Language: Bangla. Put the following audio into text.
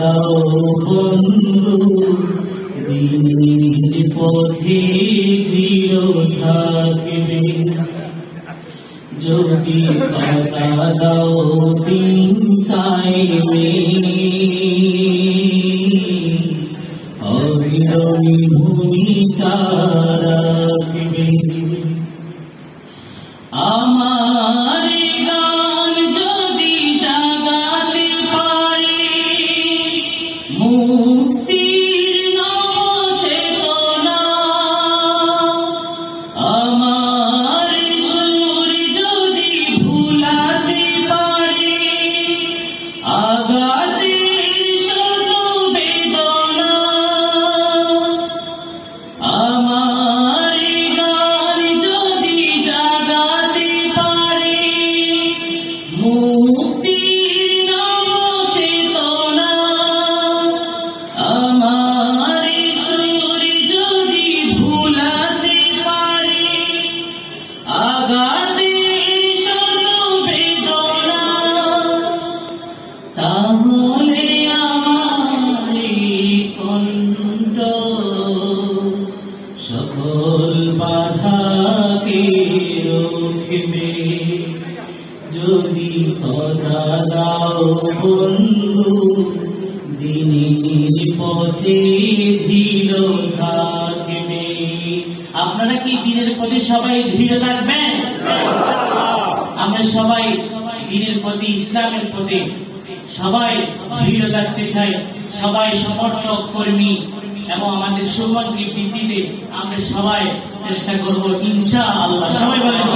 দাও বন্ধু দিনের পথে দৃঢ় থাকবে। যদি কথা দাও দিন কায়েমে অবিরমী ভূমিকা রাখবে। আমার সকল বাধাকে রক্ষবে যদি কথা দাও বন্ধু দিনের পথে ধীর থাকবে আপনারা কি দিনের প্রতি সবাই ধীরে থাকবেন? আমরা সবাই দিনের প্রতি, ইসলামের প্রতি সবাই দৃঢ় থাকতে চাই। সবাই সমর্থক, কর্মী এবং আমাদের সৌভাগ্যের ভিত্তিতে আমরা সবাই চেষ্টা করব ইনশা আল্লাহ সবাই বলেন